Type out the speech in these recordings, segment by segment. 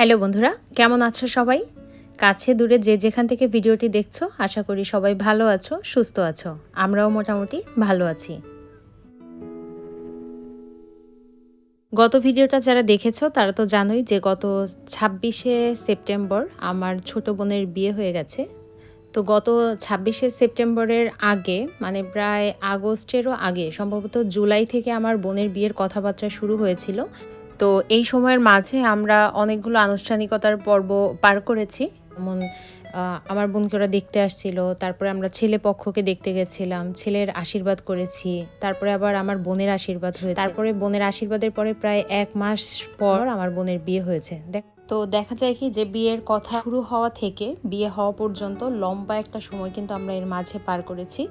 Hello বন্ধুরা, কেমন আছো সবাই? কাছে দূরে যে যেখান থেকে ভিডিওটি দেখছ, আশা করি সবাই ভালো আছো, সুস্থ আছো। আমরাও মোটামুটি ভালো আছি। গত ভিডিওটা যারা দেখেছ, তারা তো জানোই যে গত ছাব্বিশে সেপ্টেম্বর আমার ছোট বোনের বিয়ে হয়ে গেছে। তো গত ছাব্বিশে সেপ্টেম্বরের আগে মানে প্রায় আগস্টেরও আগে, সম্ভবত জুলাই থেকে আমার বোনের বিয়ের কথাবার্তা শুরু হয়েছিল। তো এই সময়ের মাঝে আমরা অনেকগুলো আনুষ্ঠানিকতার পর্ব পার করেছি। যেমন আমার বোনকে ওরা দেখতে আসছিল, তারপরে আমরা ছেলে পক্ষকে দেখতে গেছিলাম, ছেলের আশীর্বাদ করেছি, তারপরে আবার আমার বোনের আশীর্বাদ হয়েছে। তারপরে বোনের আশীর্বাদের পরে প্রায় এক মাস পর আমার বোনের বিয়ে হয়েছে। দেখ, তো দেখা যায় কি যে বিয়ের কথা শুরু হওয়া থেকে, বিয়ে হওয়া পর্যন্ত লম্বা একটা সময় কিন্তু আমরা এর মাঝে পার করেছি।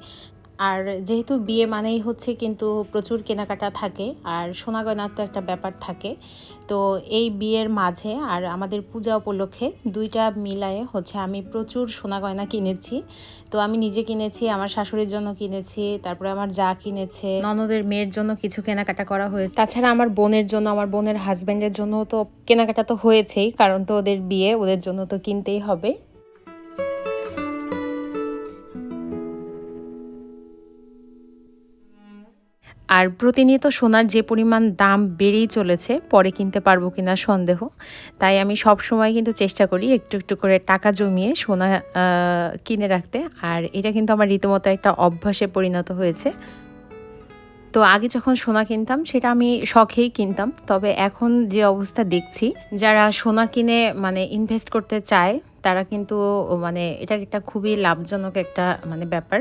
আর যেহেতু বিয়ে মানেই হচ্ছে কিন্তু প্রচুর কেনাকাটা থাকে আর সোনা গয়নার তো একটা ব্যাপার থাকে। তো এই বিয়ের মাঝে আর আমাদের পূজা উপলক্ষে দুইটা মিলায়ে হচ্ছে আমি প্রচুর সোনা গয়না কিনেছি। তো আমি নিজে কিনেছি আমার শাশুড়ির জন্য কিনেছি তারপরে আমার যা কিনেছে। ননদের মেয়ের জন্য কিছু কেনাকাটা করা হয়েছে। তাছাড়া আমার বোনের জন্য আমার বোনের হাজব্যান্ডের জন্য তো কেনাকাটা তো হয়েছেই কারণ তো ওদের বিয়ে ওদের জন্য তো কিনতেই হবে। আর প্রতিনিয়ত সোনার যে পরিমাণ দাম বেড়েই চলেছে, পরে কিনতে পারব কিনা সন্দেহ। তাই আমি সব সময় কিন্তু চেষ্টা করি একটু একটু করে টাকা জমিয়ে সোনা কিনে রাখতে। আর এটা কিন্তু আমার রীতিমতো একটা অভ্যাসে পরিণত হয়েছে। তো আগে যখন সোনা কিনতাম, সেটা আমি শখেই কিনতাম। তবে এখন যে অবস্থা দেখছি, যারা সোনা কিনে মানে ইনভেস্ট করতে চায়, তারা কিন্তু মানে এটা একটা খুবই লাভজনক একটা মানে ব্যাপার।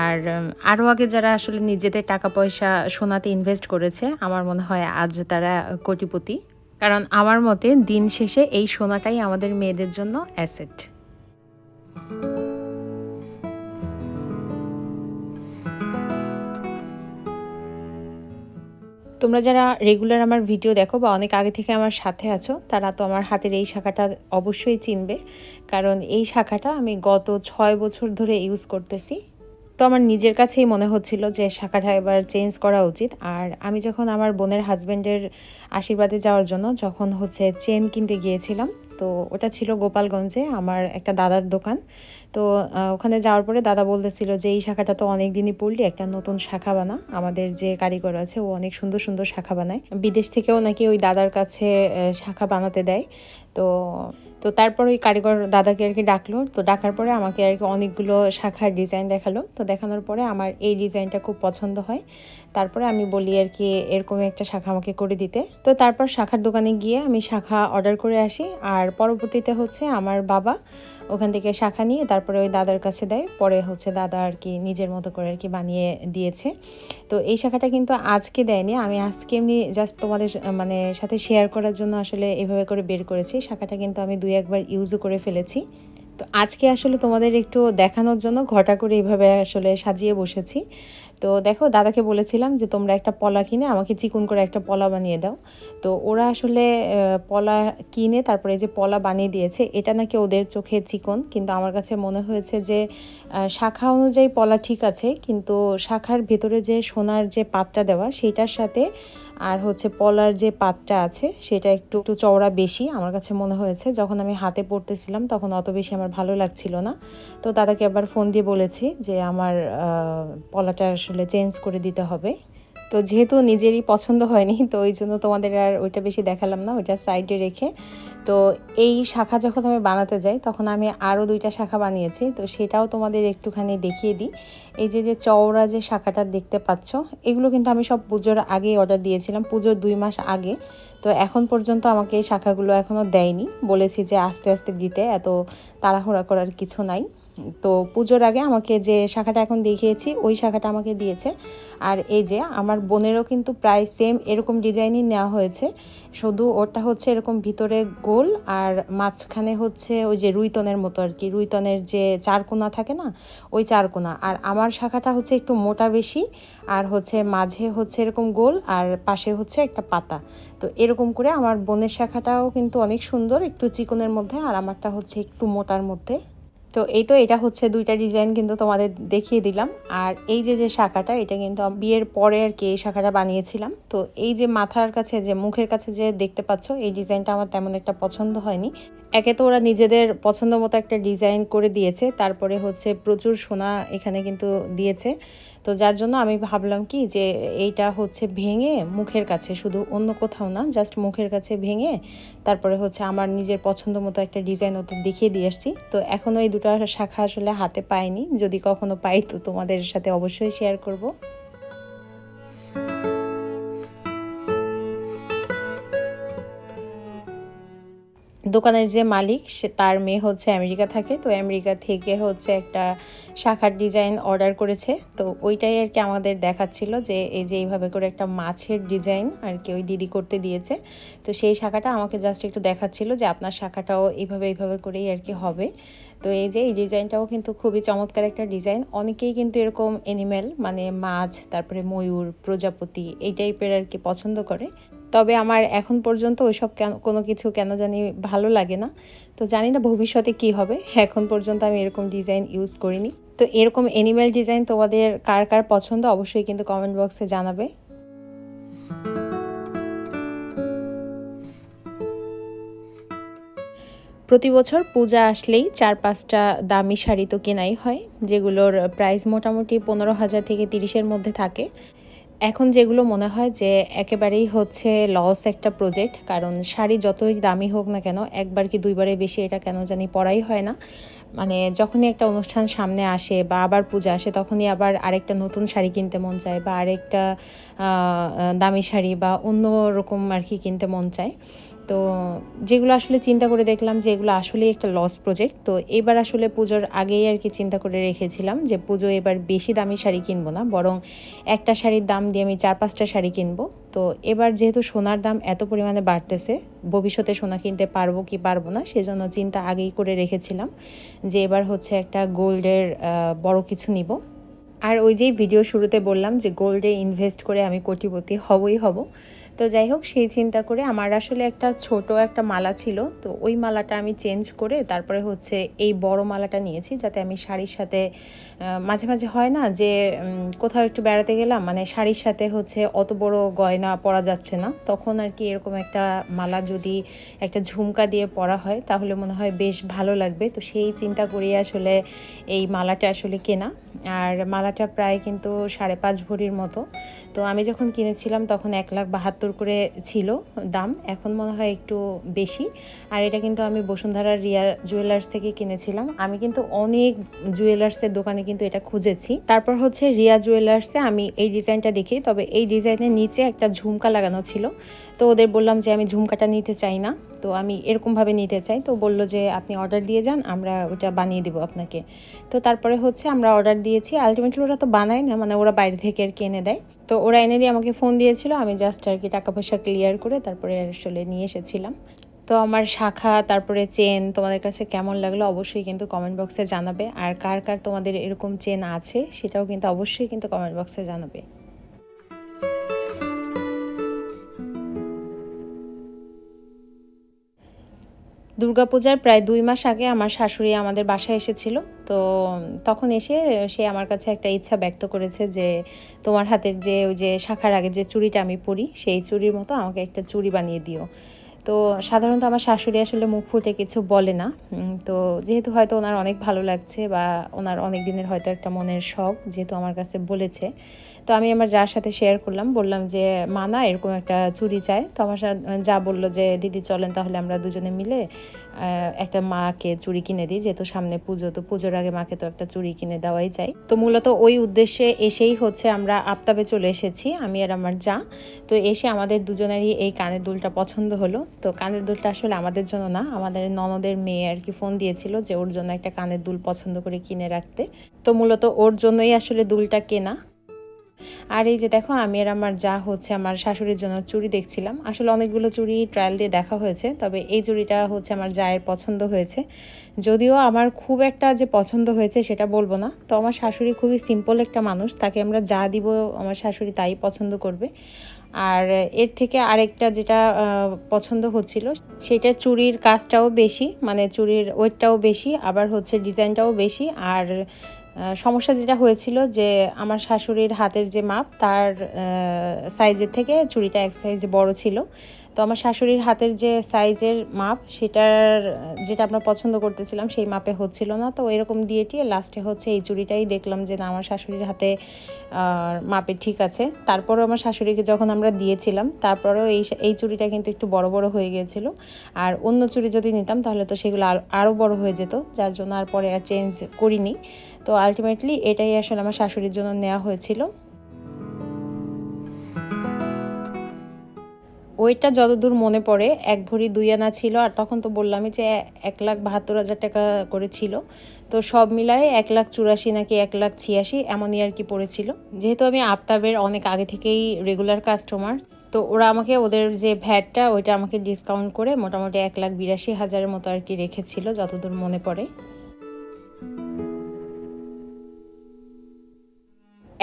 আর আরও আগে যারা আসলে নিজেদের টাকা পয়সা সোনাতে ইনভেস্ট করেছে, আমার মনে হয় আজ তারা কোটিপতি। কারণ আমার মতে দিন শেষে এই সোনাটাই আমাদের মেয়েদের জন্য অ্যাসেট তোমরা যারা রেগুলার আমার ভিডিও দেখো বা অনেক আগে থেকে আমার সাথে আছো, তারা তো আমার হাতের এই শাখাটা অবশ্যই চিনবে। কারণ এই শাখাটা আমি গত ছয় বছর ধরে ইউজ করতেছি। তো আমার নিজের কাছেই মনে হচ্ছিল যে শাখাটা এবার চেঞ্জ করা উচিত। আর আমি যখন আমার বোনের হাজব্যান্ডের আশীর্বাদে যাওয়ার জন্য যখন হচ্ছে চেন কিনতে গিয়েছিলাম তো ওটা ছিল গোপালগঞ্জে, আমার একটা দাদার দোকান। তো ওখানে যাওয়ার পরে দাদা বলতেছিল যে, এই শাখাটা তো অনেক দিনই পড়লি, একটা নতুন শাখা বানা। আমাদের যে কারিগর আছে, ও অনেক সুন্দর সুন্দর শাখা বানায়। বিদেশ থেকেও নাকি ওই দাদার কাছে শাখা বানাতে দেয়। তো তো তারপর ওই কারিগর দাদাকে আর কি ডাকলো। তো ডাকার পরে আমাকে আর কি অনেকগুলো শাখার ডিজাইন দেখাল। তো দেখানোর পরে আমার এই ডিজাইনটা খুব পছন্দ হয়। তারপরে আমি বলি আর কি এরকম একটা শাখা আমাকে করে দিতে। তো তারপর শাখার দোকানে গিয়ে আমি শাখা অর্ডার করে আসি। আর পরবর্তীতে হচ্ছে আমার বাবা ওখান থেকে শাখা নিয়ে তারপরে ওই দাদার কাছে দেয়। পরে হচ্ছে দাদা আর কি নিজের মতো করে আর কি বানিয়ে দিয়েছে। তো এই শাখাটা কিন্তু আজকে দেয়নি। আমি আজকে এমনি জাস্ট তোমাদের মানে সাথে শেয়ার করার জন্য আসলে এভাবে করে বের করেছি। শাখাটা কিন্তু আমি দুই একবার ইউজও করে ফেলেছি। তো আজকে আসলে তোমাদের একটু দেখানোর জন্য ঘটা করে এইভাবে আসলে সাজিয়ে বসেছি। তো দেখো, দাদাকে বলেছিলাম যে, তোমরা একটা পলা কিনে, আমাকে চিকুন করে একটা পলা বানিয়ে দাও। তো ওরা আসলে পলা কিনে, তারপরে যে পলা বানিয়ে দিয়েছে, এটা নাকি ওদের চোখে চিকন। কিন্তু আমার কাছে মনে হয়েছে যে শাখা অনুযায়ী পলা ঠিক আছে, কিন্তু শাখার ভেতরে যে সোনার যে পাতটা দেওয়া, সেইটার সাথে আর হচ্ছে পলার যে পাতটা আছে, সেটা একটু একটু চওড়া বেশি। আমার কাছে মনে হয়েছে, যখন আমি হাতে পড়তেছিলাম, তখন অত বেশি আমার ভালো লাগছিল না। তো দাদাকে আবার ফোন দিয়ে বলেছি যে, আমার পলাটা আসলে চেঞ্জ করে দিতে হবে। তো যেহেতু নিজেরই পছন্দ হয়নি, তো ওই জন্য তোমাদের আর ওইটা বেশি দেখালাম না, ওইটা সাইডে রেখে। তো এই শাখা যখন আমি বানাতে যাই, তখন আমি আরও দুইটা শাখা বানিয়েছি, তো সেটাও তোমাদের একটুখানি দেখিয়ে দিই। এই যে যে চওড়া যে শাখাটা দেখতে পাচ্ছ, এগুলো কিন্তু আমি সব পুজোর আগেই অর্ডার দিয়েছিলাম, পুজোর দুই মাস আগে। তো এখন পর্যন্ত আমাকে এই শাখাগুলো এখনও দেয়নি, বলেছি যে আস্তে আস্তে দিতে, এত তাড়াহুড়া করার কিছু নাই। তো পুজোর আগে আমাকে যে শাখাটা এখন দেখিয়েছি, ওই শাখাটা আমাকে দিয়েছে। আর এই যে আমার বোনেরও কিন্তু প্রায় সেম এরকম ডিজাইনই নেওয়া হয়েছে। শুধু ওটা হচ্ছে এরকম ভিতরে গোল আর মাঝখানে হচ্ছে ওই যে রুইতনের মতো আর কি। রুইতনের যে চারকোনা থাকে না, ওই চারকোনা আর আমার শাখাটা হচ্ছে একটু মোটা বেশি আর হচ্ছে মাঝে হচ্ছে এরকম গোল আর পাশে হচ্ছে একটা পাতা। তো এরকম করে আমার বোনের শাখাটাও কিন্তু অনেক সুন্দর, একটু চিকনের মধ্যে আর আমারটা হচ্ছে একটু মোটার মধ্যে। তো এই তো এটা হচ্ছে দুইটা ডিজাইন কিন্তু তোমাদের দেখিয়ে দিলাম। আর এই যে যে শাখাটা, এটা কিন্তু বিয়ের পরে আর কি এই শাখাটা বানিয়েছিলাম। তো এই যে মাথার কাছে, যে মুখের কাছে যে দেখতে পাচ্ছ, এই ডিজাইনটা আমার তেমন একটা পছন্দ হয়নি। একে তো ওরা নিজেদের পছন্দ মতো একটা ডিজাইন করে দিয়েছে, তারপরে হচ্ছে প্রচুর সোনা এখানে কিন্তু দিয়েছে। তো যার জন্য আমি ভাবলাম কি যে এইটা হচ্ছে ভেঙে মুখের কাছে, শুধু অন্য কোথাও না জাস্ট মুখের কাছে ভেঙে তারপরে হচ্ছে আমার নিজের পছন্দ মতো একটা ডিজাইন ওদের দেখিয়ে দিয়ে আসছি। তো এখনও এই দুটো শাখা আসলে হাতে পাইনি, যদি কখনো পাই তো তোমাদের সাথে অবশ্যই শেয়ার করব। দোকানের যে মালিক, সে তার মেয়ে হচ্ছে আমেরিকা থাকে। তো আমেরিকা থেকে হচ্ছে একটা শাখার ডিজাইন অর্ডার করেছে। তো ওইটাই আর কি আমাদের দেখাচ্ছিল যে এই যে এইভাবে করে একটা মাছের ডিজাইন আর কি ওই দিদি করতে দিয়েছে। তো সেই শাখাটা আমাকে জাস্ট একটু দেখাচ্ছিল যে আপনার শাখাটাও এইভাবে এইভাবে করেই আর কি হবে। তো এই যে এই ডিজাইনটাও কিন্তু খুবই চমৎকার একটা ডিজাইন। অনেকেই কিন্তু এরকম এনিম্যাল মানে মাছ, তারপরে ময়ূর, প্রজাপতি এই টাইপের আর কি পছন্দ করে। তবে আমার এখন পর্যন্ত ওইসব কেন, কোনো কিছু কেন জানি ভালো লাগে না। তো জানি না ভবিষ্যতে কি হবে, এখন পর্যন্ত আমি এরকম ডিজাইন ইউজ করিনি। তো এরকম এনিম্যাল ডিজাইন তোমাদের কার কার পছন্দ অবশ্যই কিন্তু কমেন্ট বক্সে জানাবে। প্রতি বছর পূজা আসলেই চার পাঁচটা দামি শাড়ি তো কেনাই হয়, যেগুলোর প্রাইস মোটামুটি পনেরো হাজার থেকে তিরিশের মধ্যে থাকে। এখন যেগুলো মনে হয় যে একেবারেই হচ্ছে লস একটা প্রজেক্ট কারণ শাড়ি যতই দামি হোক না কেন, একবার কি দুইবারে বেশি এটা কেন জানি পড়াই হয় না। মানে যখনই একটা অনুষ্ঠান সামনে আসে বা আবার পূজা আসে, তখনই আবার আরেকটা নতুন শাড়ি কিনতে মন চায় বা আরেকটা দামি শাড়ি বা অন্য রকম আর কি কিনতে মন চায়। তো যেগুলো আসলে চিন্তা করে দেখলাম যে এগুলো আসলেই একটা লস প্রজেক্ট তো এবার আসলে পুজোর আগেই আর কি চিন্তা করে রেখেছিলাম যে পুজো এবার বেশি দামি শাড়ি কিনবো না, বরং একটা শাড়ির দাম দিয়ে আমি চার পাঁচটা শাড়ি কিনবো। তো এবার যেহেতু সোনার দাম এত পরিমাণে বাড়তেছে, ভবিষ্যতে সোনা কিনতে পারব কি পারব না সেজন্য চিন্তা আগেই করে রেখেছিলাম যে এবার হচ্ছে একটা গোল্ডের বড় কিছু নিব। আর ওই যেই ভিডিও শুরুতে বললাম যে গোল্ডে ইনভেস্ট করে আমি কোটিপতি হবই হব তো যাই হোক, সেই চিন্তা করে আমার আসলে একটা ছোট একটা মালা ছিল। তো ওই মালাটা আমি চেঞ্জ করে তারপরে হচ্ছে এই বড় মালাটা নিয়েছি যাতে আমি শাড়ির সাথে মাঝে মাঝে হয় না যে কোথাও একটু বেড়াতে গেলাম মানে শাড়ির সাথে হচ্ছে অত বড় গয়না পরা যাচ্ছে না। তখন আর কি এরকম একটা মালা যদি একটা ঝুমকা দিয়ে পরা হয়, তাহলে মনে হয় বেশ ভালো লাগবে। তো সেই চিন্তা করিয়ে আসলে এই মালাটা আসলে কেনা। আর মালাটা প্রায় কিন্তু সাড়ে পাঁচ ভরির মতো। তো আমি যখন কিনেছিলাম, তখন এক লাখ বাহাত্তর করে ছিল দাম, এখন মনে হয় একটু বেশি। আর এটা কিন্তু আমি বসুন্ধরার রিয়া জুয়েলার্স থেকে কিনেছিলাম। আমি কিন্তু অনেক জুয়েলার্সের দোকানে কিন্তু এটা খুঁজেছি। তারপর হচ্ছে রিয়া জুয়েলার্সে আমি এই ডিজাইনটা দেখি, তবে এই ডিজাইনের নিচে একটা ঝুমকা লাগানো ছিল। তো ওদের বললাম যে, আমি ঝুমকাটা নিতে চাই না। তো আমি এরকমভাবে নিতে চাই। তো বলল যে, আপনি অর্ডার দিয়ে যান, আমরা ওটা বানিয়ে দেবো আপনাকে। তো তারপরে হচ্ছে আমরা অর্ডার দিয়েছি। আলটিমেটলি ওরা তো বানায় না মানে ওরা বাইরে থেকে আর কিনে দেয়। তো ওরা এনে দিয়ে আমাকে ফোন দিয়েছিল, আমি জাস্ট আর কি টাকা পয়সা ক্লিয়ার করে তারপরে আসলে নিয়ে এসেছিলাম। তো আমার শাখা, তারপরে চেন তোমাদের কাছে কেমন লাগল অবশ্যই কিন্তু কমেন্ট বক্সে জানাবে। আর কার কার তোমাদের এরকম চেন আছে সেটাও কিন্তু অবশ্যই কিন্তু কমেন্ট বক্সে জানাবে। দুর্গাপূজার প্রায় দুই মাস আগে আমার শাশুড়ি আমাদের বাসায় এসেছিল। তো তখন এসে সে আমার কাছে একটা ইচ্ছা ব্যক্ত করেছে যে তোমার হাতের যে ওই যে শাখার আগে যে চুড়িটা আমি পরি, সেই চুড়ির মতো আমাকে একটা চুড়ি বানিয়ে দিও। তো সাধারণত আমার শাশুড়ি আসলে মুখ ফুটে কিছু বলে না। তো যেহেতু হয়তো ওনার অনেক ভালো লাগছে বা ওনার অনেক দিনের হয়তো একটা মনের শখ যেহেতু আমার কাছে বলেছে, তো আমি আমার যার সাথে শেয়ার করলাম, বললাম যে, মা না, এরকম একটা চুরি চায়। তো আমার যা বলল যে, দিদি চলেন তাহলে আমরা দুজনে মিলে একটা মাকে চুড়ি কিনে দিই, যেহেতু সামনে পুজো, তো পুজোর আগে মাকে তো একটা চুড়ি কিনে দেওয়াই চাই। তো মূলত ওই উদ্দেশ্যে এসেই হচ্ছে আমরা আপতাবে চলে এসেছি, আমি আর আমার যা। তো এসে আমাদের দুজনেরই এই কানের দুলটা পছন্দ হলো। তো কানের দুলটা আসলে আমাদের জন্য না, আমাদের ননদের মেয়ে আর কি ফোন দিয়েছিল যে ওর জন্য একটা কানের দুল পছন্দ করে কিনে রাখতে। তো মূলত ওর জন্যই আসলে দুলটা কেনা। আর এই যে দেখো, আমি আর আমার যা হচ্ছে আমার শাশুড়ির জন্য চুড়ি দেখছিলাম। আসলে অনেকগুলো চুড়ি ট্রায়াল দিয়ে দেখা হয়েছে, তবে এই চুড়িটা হচ্ছে আমার জায়ের পছন্দ হয়েছে। যদিও আমার খুব একটা যে পছন্দ হয়েছে সেটা বলব না, তো আমার শাশুড়ি খুবই সিম্পল একটা মানুষ, তাকে আমরা যা দিব আমার শাশুড়ি তাই পছন্দ করবে। আর এর থেকে আরেকটা যেটা পছন্দ হচ্ছিল, সেটা চুরির কাজটাও বেশি মানে চুরির ওয়েটটাও বেশি, আবার হচ্ছে ডিজাইনটাও বেশি, আর সমস্যা যেটা হয়েছিল যে আমার শাশুড়ির হাতের যে মাপ, তার সাইজের থেকে চুড়িটা এক সাইজ বড় ছিল। তো আমার শাশুড়ির হাতের যে সাইজের মাপ, সেটার, যেটা আমরা পছন্দ করতেছিলাম, সেই মাপে হচ্ছিল না। তো এরকম দিয়ে টিয়ে লাস্টে হচ্ছে এই চুড়িটাই দেখলাম যে, না, আমার শাশুড়ির হাতে মাপে ঠিক আছে। তারপরেও আমার শাশুড়িকে যখন আমরা দিয়েছিলাম, তারপরেও এই এই চুড়িটা কিন্তু একটু বড় বড় হয়ে গিয়েছিল। আর অন্য চুড়ি যদি নিতাম, তাহলে তো সেগুলো আরও বড় হয়ে যেত। যার জন্য আর পরে আর চেঞ্জ করিনি। তো আলটিমেটলি এটাই আসলে আমার শাশুড়ির জন্য নেওয়া হয়েছিল। ওইটা যতদূর মনে পড়ে, এক ভরি দুই আনা ছিল, আর তখন তো বললামই যে এক লাখ বাহাত্তর হাজার টাকা করে ছিল। তো সব মিলায়ে এক লাখ চুরাশি নাকি এক লাখ ছিয়াশি এমনই আর কি পড়েছিল। যেহেতু আমি আফতাবের অনেক আগে থেকেই রেগুলার কাস্টমার তো ওরা আমাকে ওদের যে ভ্যাটটা, ওইটা আমাকে ডিসকাউন্ট করে মোটামুটি এক লাখ বিরাশি হাজারের মতো আর কি রেখেছিল, যতদূর মনে পড়ে।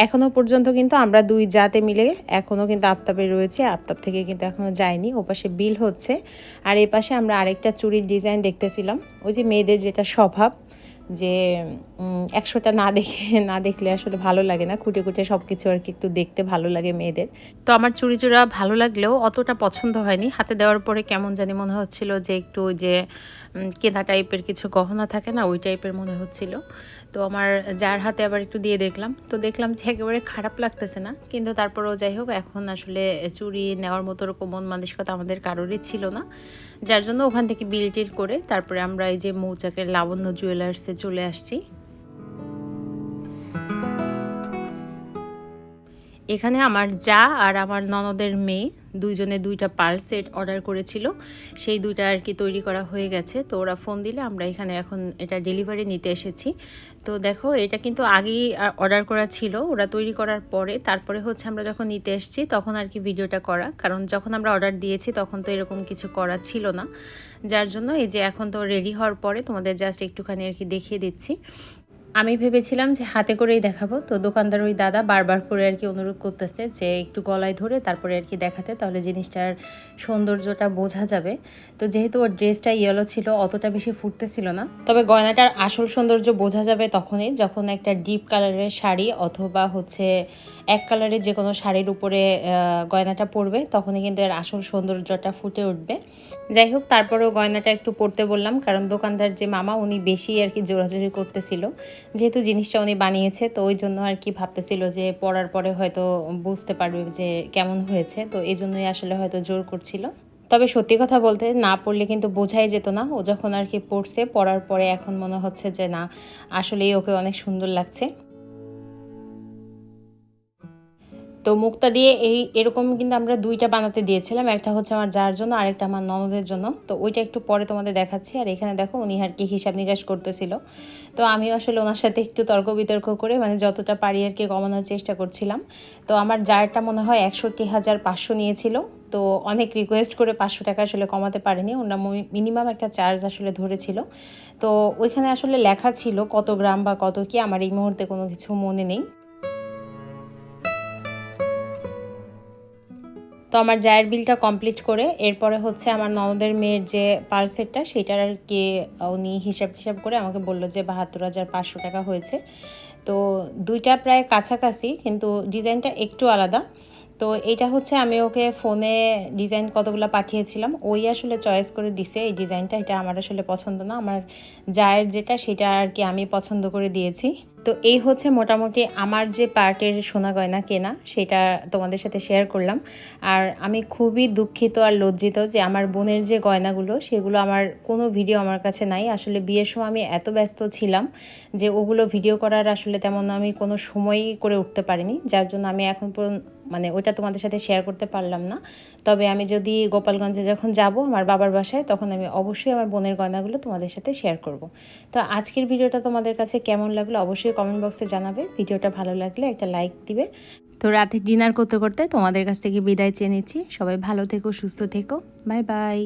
এখনও পর্যন্ত কিন্তু আমরা দুই জাতে মিলে এখনও কিন্তু আফতাবে রয়েছে, আফতাব থেকে কিন্তু এখনও যায়নি ও পাশে বিল হচ্ছে। আর এ পাশে আমরা আরেকটা চুরির ডিজাইন দেখতেছিলাম। ওই যে মেয়েদের যেটা স্বভাব, যে একশোটা না দেখে, না দেখলে আসলে ভালো লাগে না। খুঁটে খুঁটে সব কিছু আর কি একটু দেখতে ভালো লাগে মেয়েদের। তো আমার চুড়ি চূড়া ভালো লাগলেও অতটা পছন্দ হয়নি। হাতে দেওয়ার পরে কেমন জানি মনে হচ্ছিল যে, একটু যে কেনা টাইপের কিছু গহনা থাকে না, ওই টাইপের মনে হচ্ছিল। তো আমার যার হাতে আবার একটু দিয়ে দেখলাম। তো দেখলাম যে একেবারে খারাপ লাগতেছে না। কিন্তু তারপরেও যাই হোক, এখন আসলে চুরি নেওয়ার মতো ওরকম মন মানসিকতা আমাদের কারোরই ছিল না। যার জন্য ওখান থেকে বিল টিল করে তারপরে আমরা এই যে মৌচাকের লাবণ্য জুয়েলার্সে চলে আসছি। এখানে আমার যা আর আমার ননদের মেয়ে দুইজনে দুইটা পাল সেট অর্ডার করেছিল। সেই দুইটা আর কি তৈরি করা হয়ে গেছে। তো ওরা ফোন দিলে আমরা এখানে এখন এটা ডেলিভারি নিতে এসেছি। তো দেখো, এটা কিন্তু আগেই অর্ডার করা ছিল। ওরা তৈরি করার পরে তারপরে হচ্ছে আমরা যখন নিতে এসেছি তখন আর কি ভিডিওটা করা। কারণ যখন আমরা অর্ডার দিয়েছি তখন তো এরকম কিছু করা ছিল না। যার জন্য এই যে এখন তো রেডি হওয়ার পরে তোমাদের জাস্ট একটুখানি আর কি দেখিয়ে দিচ্ছি। আমি ভেবেছিলাম যে হাতে করেই দেখাবো। তো দোকানদার ওই দাদা বারবার করে আর কি অনুরোধ করতেছে যে একটু গলায় ধরে তারপরে আর কি দেখাতে, তাহলে জিনিসটার সৌন্দর্যটা বোঝা যাবে। তো যেহেতু ওর ড্রেসটা ইয়েলো ছিল, অতটা বেশি ফুটতেছিল না। তবে গয়নাটার আসল সৌন্দর্য বোঝা যাবে তখনই, যখন একটা ডিপ কালারের শাড়ি অথবা হচ্ছে এক কালারের যে কোনো শাড়ির উপরে গয়নাটা পরবে, তখনই কিন্তু এর আসল সৌন্দর্যটা ফুটে উঠবে। যাই হোক, তারপরেও গয়নাটা একটু পরতে বললাম, কারণ দোকানদার যে মামা, উনি বেশি আর কি জোরাজোরি করতেছিল। যেহেতু জিনিসটা উনি বানিয়েছে, তো ওই জন্য আর কি ভাবতেছিল যে পড়ার পরে হয়তো বুঝতে পারবে যে কেমন হয়েছে। তো এই জন্যই আসলে হয়তো জোর করছিল। তবে সত্যি কথা বলতে না পড়লে কিন্তু বোঝাই যেত না। ও যখন আর কি পড়ছে, পড়ার পরে এখন মনে হচ্ছে যে না, আসলেই ওকে অনেক সুন্দর লাগছে। তো মুক্তা দিয়ে এই এরকম কিন্তু আমরা দুইটা বানাতে দিয়েছিলাম। একটা হচ্ছে আমার যার জন্য, আরেকটা আমার ননদের জন্য। তো ওইটা একটু পরে তোমাদের দেখাচ্ছি। আর এখানে দেখো উনি আর কি হিসাব নিকাশ করতেছিল। তো আমিও আসলে ওনার সাথে একটু তর্ক বিতর্ক করে মানে যতটা পারি আর কি কমানোর চেষ্টা করছিলাম। তো আমার যারটা মনে হয় একষট্টি হাজার পাঁচশো নিয়েছিল। তো অনেক রিকোয়েস্ট করে পাঁচশো টাকা আসলে কমাতে পারেনি। ওনারা মিনিমাম একটা চার্জ আসলে ধরেছিল। তো ওইখানে আসলে লেখা ছিল কত গ্রাম বা কত কি, আমার এই মুহূর্তে কোনো কিছু মনে নেই। তো আমার জায়ের বিলটা কমপ্লিট করে এরপরে হচ্ছে আমার ননদের মেয়ের যে পালসেটটা সেটার আর কি, উনি হিসাব টিসাব করে আমাকে বলল যে বাহাত্তর হাজার পাঁচশো টাকা হয়েছে। তো দুইটা প্রায় কাছাকাছি, কিন্তু ডিজাইনটা একটু আলাদা। তো এটা হচ্ছে আমি ওকে ফোনে ডিজাইন কতগুলো পাঠিয়েছিলাম, ওই আসলে চয়েস করে দিছে এই ডিজাইনটা। এটা আমার আসলে পছন্দ না। আমার জায়ের যেটা, সেটা আর কি আমি পছন্দ করে দিয়েছি। তো এই হচ্ছে মোটামুটি আমার যে পার্টের সোনা গয়না কেনা, সেটা তোমাদের সাথে শেয়ার করলাম। আর আমি খুবই দুঃখিত আর লজ্জিত যে আমার বোনের যে গয়নাগুলো, সেগুলো আমার কোনো ভিডিও আমার কাছে নাই। আসলে বিয়ের সময় আমি এত ব্যস্ত ছিলাম যে ওগুলো ভিডিও করার আসলে তেমন আমি কোনো সময়ই করে উঠতে পারিনি। যার জন্য আমি এখন মানে ওটা তোমাদের সাথে শেয়ার করতে পারলাম না। তবে আমি যদি গোপালগঞ্জে যখন যাব আমার বাবার বাসায়, তখন আমি অবশ্যই আমার বোনের গয়নাগুলো তোমাদের সাথে শেয়ার করব। তো আজকের ভিডিওটা তোমাদের কাছে কেমন লাগল অবশ্যই কমেন্ট বক্সে জানাবে। ভিডিওটা ভালো লাগলে একটা লাইক দিবে। তো রাতে ডিনার করতে করতে তোমাদের কাছ থেকে বিদায় চেয়ে নিচ্ছি। সবাই ভালো থেকো, সুস্থ থেকো। Bye bye